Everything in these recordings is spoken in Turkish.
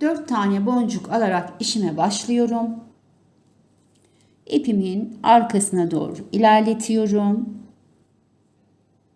Dört tane boncuk alarak işime başlıyorum. İpimin arkasına doğru ilerletiyorum.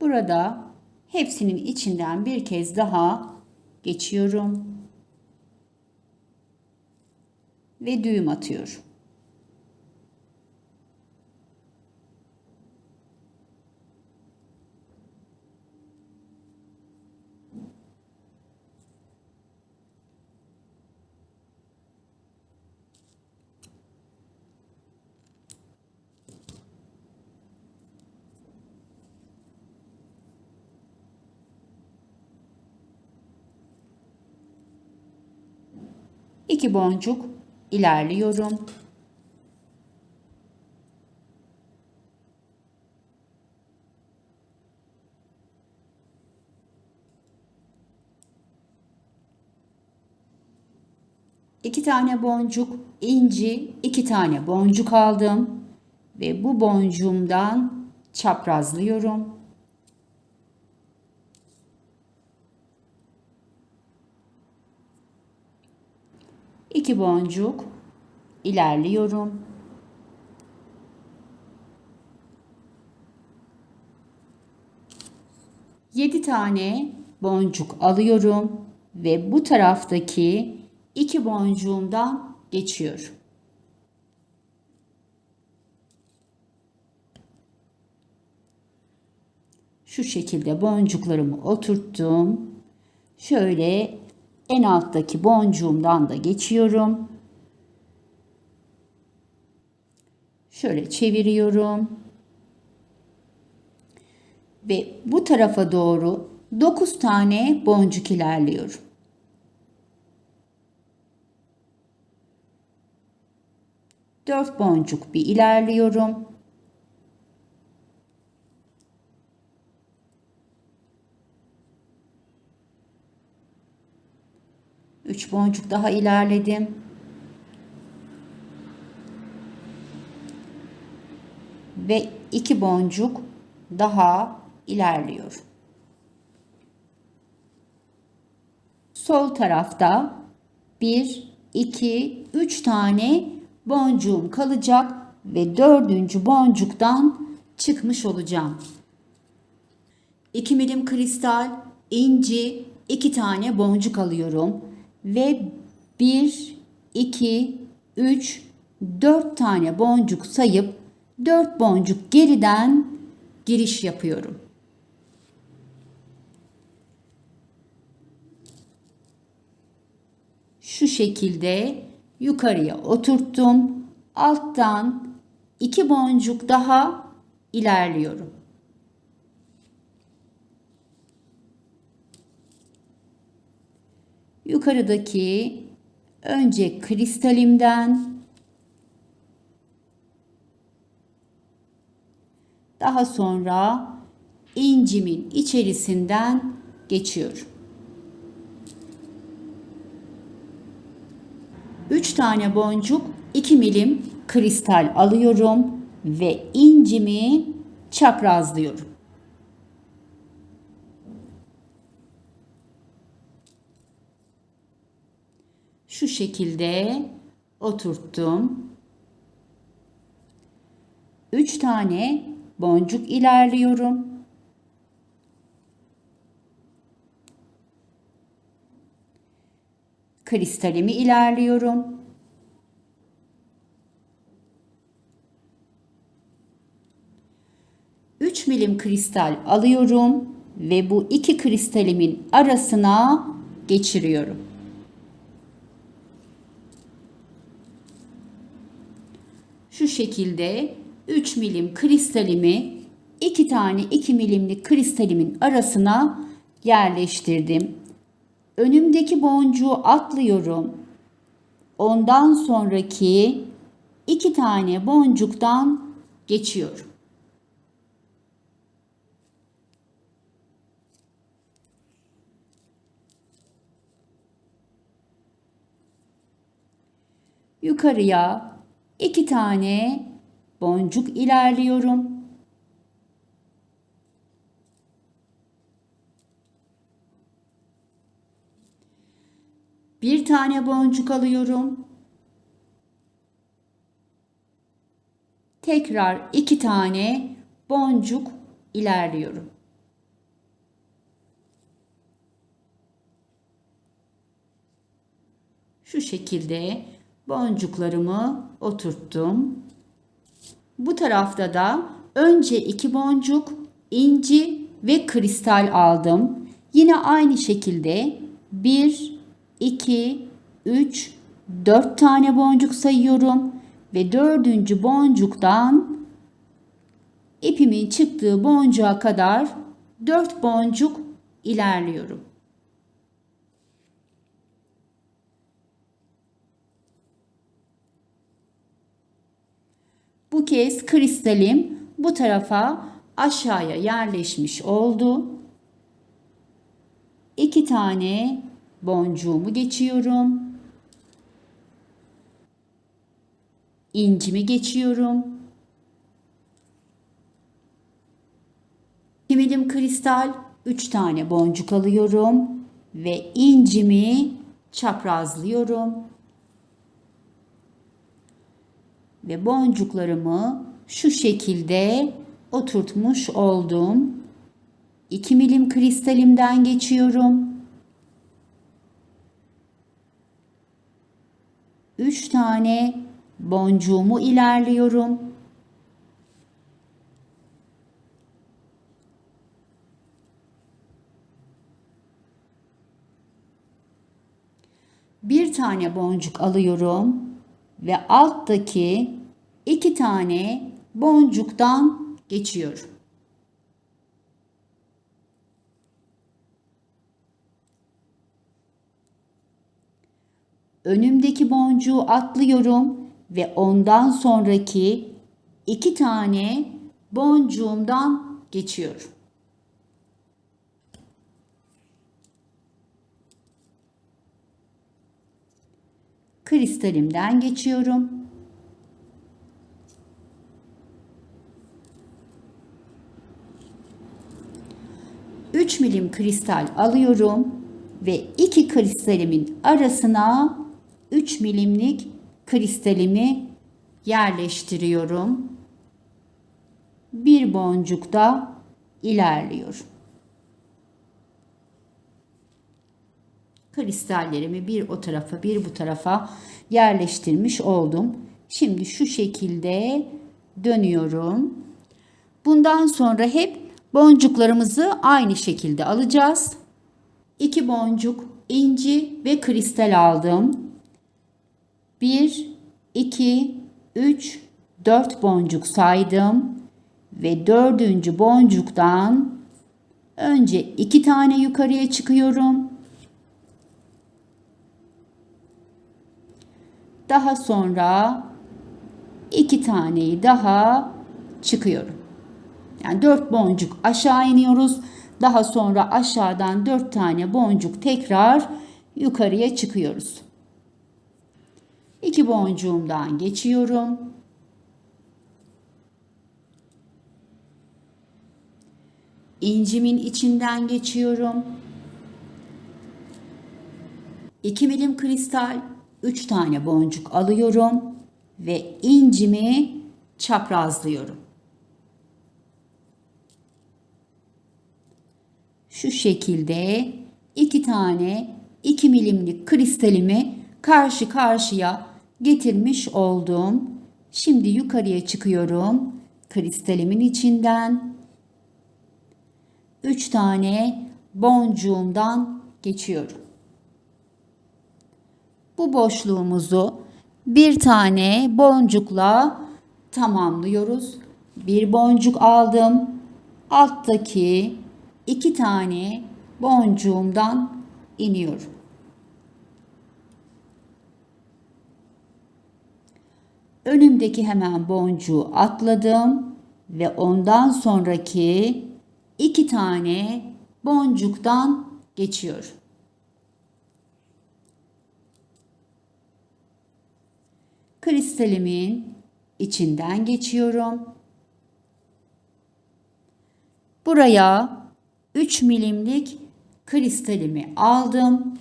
Burada hepsinin içinden bir kez daha geçiyorum. Ve düğüm atıyorum. İki boncuk ilerliyorum. İki tane boncuk, inci, iki tane boncuk aldım ve bu boncuğumdan çaprazlıyorum. İki boncuk ilerliyorum. Yedi tane boncuk alıyorum ve bu taraftaki iki boncuğumdan geçiyorum. Şu şekilde boncuklarımı oturttum. Şöyle en alttaki boncuğumdan da geçiyorum. Şöyle çeviriyorum. Ve bu tarafa doğru 9 tane boncuk ilerliyorum. Dört boncuk bir ilerliyorum. Üç boncuk daha ilerledim. Ve iki boncuk daha ilerliyorum. Sol tarafta bir, iki, üç tane boncuğum kalacak ve dördüncü boncuktan çıkmış olacağım. 2 milim kristal, inci, iki tane boncuk alıyorum ve 1, 2, 3, 4 tane boncuk sayıp 4 boncuk geriden giriş yapıyorum. Şu şekilde yukarıya oturttum. Alttan 2 boncuk daha ilerliyorum. Yukarıdaki önce kristalimden daha sonra incimin içerisinden geçiyorum. 3 tane boncuk 2 milim kristal alıyorum ve incimi çaprazlıyorum. Şu şekilde oturttum. 3 tane boncuk ilerliyorum. Kristalimi ilerliyorum. Üç milim kristal alıyorum ve bu iki kristalimin arasına geçiriyorum. Şu şekilde 3 milim kristalimi iki tane 2 milimlik kristalimin arasına yerleştirdim. Önümdeki boncuğu atlıyorum. Ondan sonraki iki tane boncuktan geçiyorum. Yukarıya iki tane boncuk ilerliyorum. Bir tane boncuk alıyorum. Tekrar iki tane boncuk ilerliyorum. Şu şekilde boncuklarımı oturttum. Bu tarafta da önce iki boncuk, inci ve kristal aldım. Yine aynı şekilde 1, 2, 3, 4 tane boncuk sayıyorum. Ve dördüncü boncuktan ipimin çıktığı boncuğa kadar 4 boncuk ilerliyorum. Bu kez kristalim bu tarafa aşağıya yerleşmiş oldu. İki tane boncuğumu geçiyorum. İncimi geçiyorum. Kimilim kristal 3 tane boncuk alıyorum ve incimi çaprazlıyorum. Ve boncuklarımı şu şekilde oturtmuş oldum. 2 milim kristalimden geçiyorum. 3 tane boncuğumu ilerliyorum. Bir tane boncuk alıyorum ve alttaki iki tane boncuktan geçiyorum. Önümdeki boncuğu atlıyorum ve ondan sonraki iki tane boncuğumdan geçiyorum. Kristalimden geçiyorum. 3 milim kristal alıyorum ve iki kristalimin arasına 3 milimlik kristalimi yerleştiriyorum. Bir boncuk da ilerliyorum. kristallerimi bir o tarafa bir bu tarafa yerleştirmiş oldum. Şimdi şu şekilde dönüyorum. Bundan sonra hep boncuklarımızı aynı şekilde alacağız. İki boncuk inci ve kristal aldım. 1, 2, 3, 4 boncuk saydım ve dördüncü boncuktan önce iki tane yukarıya çıkıyorum. Daha sonra iki taneyi daha çıkıyorum. Yani dört boncuk aşağı iniyoruz. Daha sonra aşağıdan dört tane boncuk tekrar yukarıya çıkıyoruz. İki boncuğumdan geçiyorum. İncimin içinden geçiyorum. 2 milim kristal, 3 tane boncuk alıyorum ve incimi çaprazlıyorum. Şu şekilde iki tane 2 milimlik kristalimi karşı karşıya getirmiş oldum. Şimdi yukarıya çıkıyorum. Kristalimin içinden 3 tane boncuğumdan geçiyorum. Bu boşluğumuzu bir tane boncukla tamamlıyoruz. Bir boncuk aldım. Alttaki iki tane boncuğumdan iniyorum. Önümdeki hemen boncuğu atladım ve ondan sonraki iki tane boncuktan geçiyorum. Kristalimin içinden geçiyorum. Buraya 3 milimlik kristalimi aldım.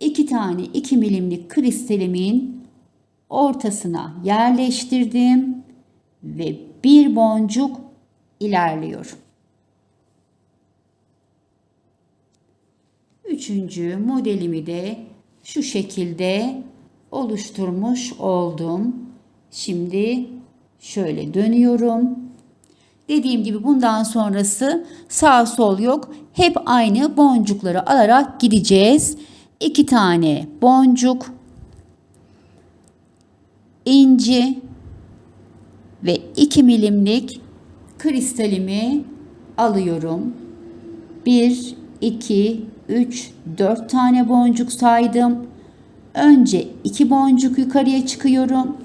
2 tane 2 milimlik kristalimin ortasına yerleştirdim ve bir boncuk ilerliyorum. Üçüncü modelimi de şu şekilde oluşturmuş oldum. Şimdi şöyle dönüyorum. Dediğim gibi bundan sonrası sağ sol yok. Hep aynı boncukları alarak gideceğiz. İki tane boncuk, inci ve 2 milimlik kristalimi alıyorum. 1, 2, 3, 4 tane boncuk saydım. Önce 2 boncuk yukarıya çıkıyorum.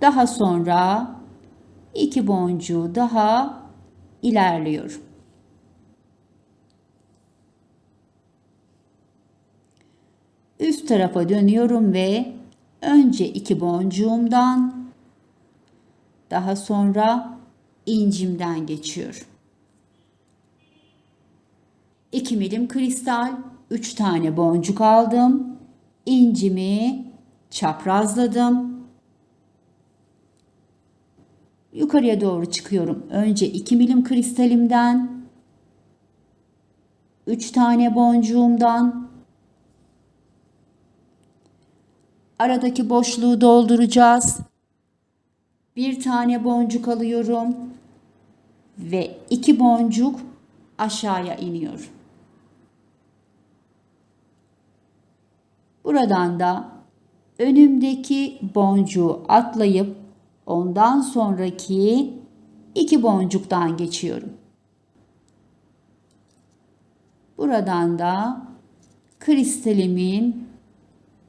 Daha sonra 2 boncuğu daha ilerliyorum. Üst tarafa dönüyorum ve önce iki boncuğumdan daha sonra incimden geçiyorum. 2 milim kristal, 3 tane boncuk aldım. İncimi çaprazladım. Yukarıya doğru çıkıyorum. Önce 2 milim kristalimden 3 tane boncuğumdan aradaki boşluğu dolduracağız. Bir tane boncuk alıyorum ve iki boncuk aşağıya iniyorum. Buradan da önümdeki boncuğu atlayıp ondan sonraki iki boncuktan geçiyorum. Buradan da kristalimin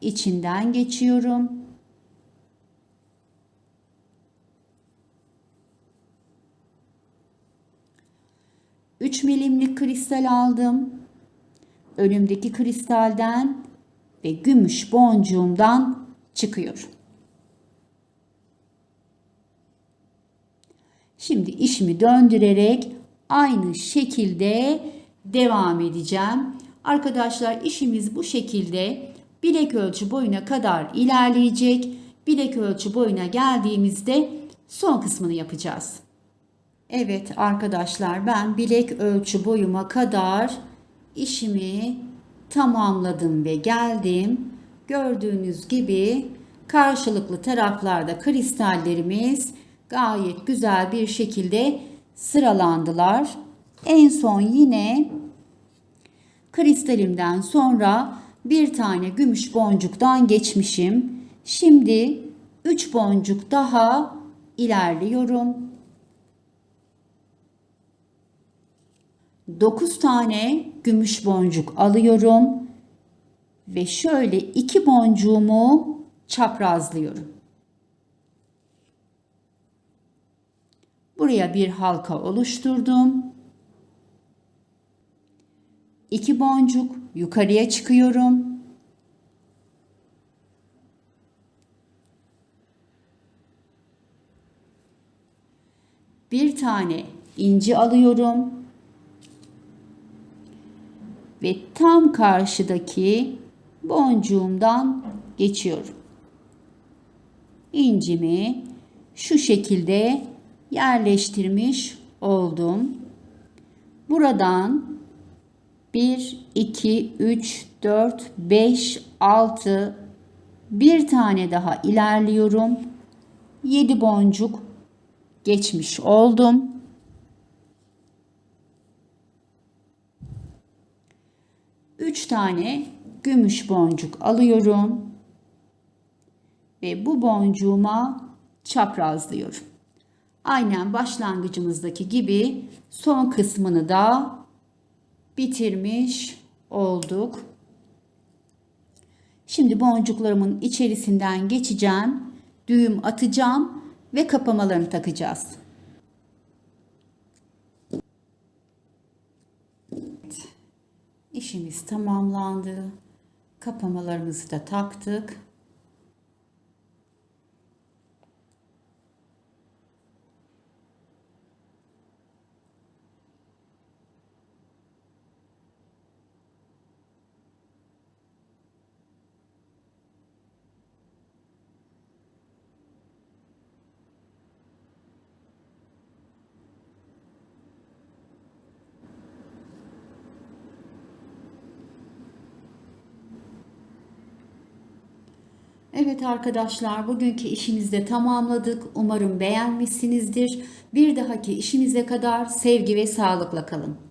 içinden geçiyorum. Üç milimlik kristal aldım. Önümdeki kristalden ve gümüş boncuğumdan çıkıyor. Şimdi işimi döndürerek aynı şekilde devam edeceğim. Arkadaşlar işimiz bu şekilde bilek ölçü boyuna kadar ilerleyecek. Bilek ölçü boyuna geldiğimizde son kısmını yapacağız. Evet arkadaşlar ben bilek ölçü boyuma kadar işimi tamamladım ve geldim. Gördüğünüz gibi karşılıklı taraflarda kristallerimiz gayet güzel bir şekilde sıralandılar. En son yine kristalimden sonra bir tane gümüş boncuktan geçmişim. Şimdi 3 boncuk daha ilerliyorum. 9 tane gümüş boncuk alıyorum ve şöyle iki boncuğumu çaprazlıyorum. Buraya bir halka oluşturdum. İki boncuk yukarıya çıkıyorum. Bir tane inci alıyorum. Ve tam karşıdaki boncuğumdan geçiyorum. İncimi şu şekilde yerleştirmiş oldum. Buradan 1, 2, 3, 4, 5, 6 bir tane daha ilerliyorum. 7 boncuk geçmiş oldum. Üç tane gümüş boncuk alıyorum ve bu boncuğuma çaprazlıyorum. Aynen başlangıcımızdaki gibi son kısmını da bitirmiş olduk. Şimdi boncuklarımın içerisinden geçeceğim. Düğüm atacağım ve kapamalarını takacağız. Evet. İşimiz tamamlandı. Kapamalarımızı da taktık. Evet arkadaşlar bugünkü işimizde tamamladık. Umarım beğenmişsinizdir. Bir dahaki işimize kadar sevgi ve sağlıkla kalın.